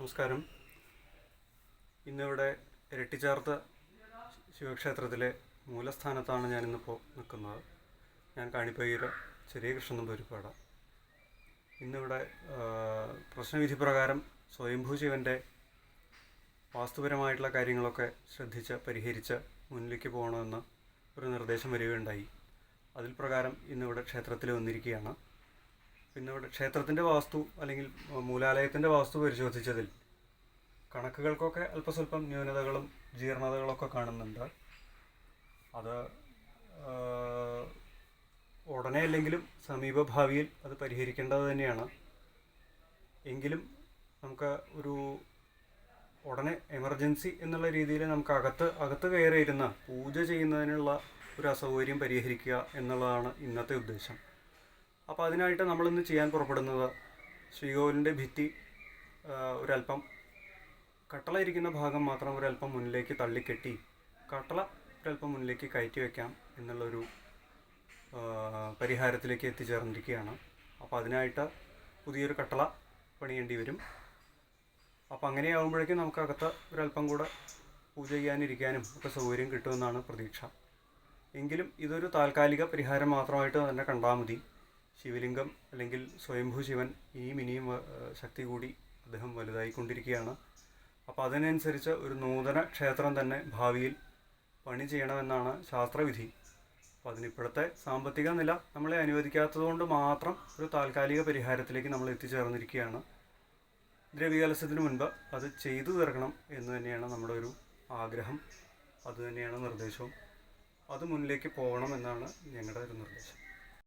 നമസ്കാരം. ഇന്നിവിടെ ഇരട്ടിച്ചേർത്ത ശിവക്ഷേത്രത്തിലെ മൂലസ്ഥാനത്താണ് ഞാനിന്നിപ്പോൾ നിൽക്കുന്നത്. ഞാൻ കാണിപ്പയ്യൂർ ചെറിയ കൃഷ്ണൻ പൊരുപ്പാട ഇന്നിവിടെ പ്രശ്നവിധി പ്രകാരം സ്വയംഭൂ ശിവന്റെ വാസ്തുപരമായിട്ടുള്ള കാര്യങ്ങളൊക്കെ ശ്രദ്ധിച്ച് പരിഹരിച്ച് മുന്നിലേക്ക് പോകണമെന്ന് ഒരു നിർദ്ദേശം വരികയുണ്ടായി. അതിൽ പ്രകാരം ഇന്നിവിടെ ക്ഷേത്രത്തിൽ വന്നിരിക്കുകയാണ്. പിന്നെ ഇവിടെ ക്ഷേത്രത്തിന്റെ വാസ്തു അല്ലെങ്കിൽ മൂലാലയത്തിന്റെ വാസ്തു പരിശോധിച്ചതിൽ കണക്കുകൾക്കൊക്കെ അല്പസ്വല്പം ന്യൂനതകളും ജീർണതകളൊക്കെ കാണുന്നുണ്ട്. അത് ഉടനെ അല്ലെങ്കിലും സമീപഭാവിയിൽ അത് പരിഹരിക്കേണ്ടത് തന്നെയാണ്. എങ്കിലും നമുക്ക് ഒരു ഉടനെ എമർജൻസി എന്നുള്ള രീതിയിൽ നമുക്ക് അകത്ത് അകത്ത് കയറിയിരുന്ന പൂജ ചെയ്യുന്നതിനുള്ള ഒരു അസൗകര്യം പരിഹരിക്കുക എന്നുള്ളതാണ് ഇന്നത്തെ ഉദ്ദേശം. അപ്പോൾ അതിനായിട്ട് നമ്മളിന്ന് ചെയ്യാൻ പുറപ്പെടുന്നത് ശ്രീകോവിലിന്റെ ഭിത്തി ഒരല്പം കട്ടള ഇരിക്കുന്ന ഭാഗം മാത്രം ഒരല്പം മുന്നിലേക്ക് തള്ളിക്കെട്ടി കട്ടള ഒരല്പം മുന്നിലേക്ക് കയറ്റി വയ്ക്കാം എന്നുള്ളൊരു പരിഹാരത്തിലേക്ക് എത്തിച്ചേർന്നിരിക്കുകയാണ്. അപ്പോൾ അതിനായിട്ട് പുതിയൊരു കട്ടള പണിയേണ്ടി വരും. അപ്പോൾ അങ്ങനെയാകുമ്പോഴേക്കും നമുക്കകത്ത് ഒരല്പം കൂടെ പൂജ ചെയ്യാനിരിക്കാനും ഒക്കെ സൗകര്യം കിട്ടുമെന്നാണ് പ്രതീക്ഷ. എങ്കിലും ഇതൊരു താൽക്കാലിക പരിഹാരം മാത്രമായിട്ട് തന്നെ കണ്ടാൽ മതി. ശിവലിംഗം അല്ലെങ്കിൽ സ്വയംഭൂ ശിവൻ ഇനിയും ഇനിയും ശക്തി കൂടി അദ്ദേഹം വലുതായിക്കൊണ്ടിരിക്കുകയാണ്. അപ്പോൾ അതിനനുസരിച്ച് ഒരു നൂതന ക്ഷേത്രം തന്നെ ഭാവിയിൽ പണി ചെയ്യണമെന്നാണ് ശാസ്ത്രവിധി. അപ്പോൾ അതിനിപ്പോഴത്തെ സാമ്പത്തിക നില നമ്മളെ അനുവദിക്കാത്തതുകൊണ്ട് മാത്രം ഒരു താൽക്കാലിക പരിഹാരത്തിലേക്ക് നമ്മൾ എത്തിച്ചേർന്നിരിക്കുകയാണ്. ദ്രവ്യകലശത്തിന് മുൻപ് അത് ചെയ്തു തീർക്കണം എന്ന് തന്നെയാണ് നമ്മുടെ ഒരു ആഗ്രഹം. അതുതന്നെയാണ് നിർദ്ദേശവും. അത് മുന്നിലേക്ക് പോകണം എന്നാണ് ഞങ്ങളുടെ ഒരു നിർദ്ദേശം.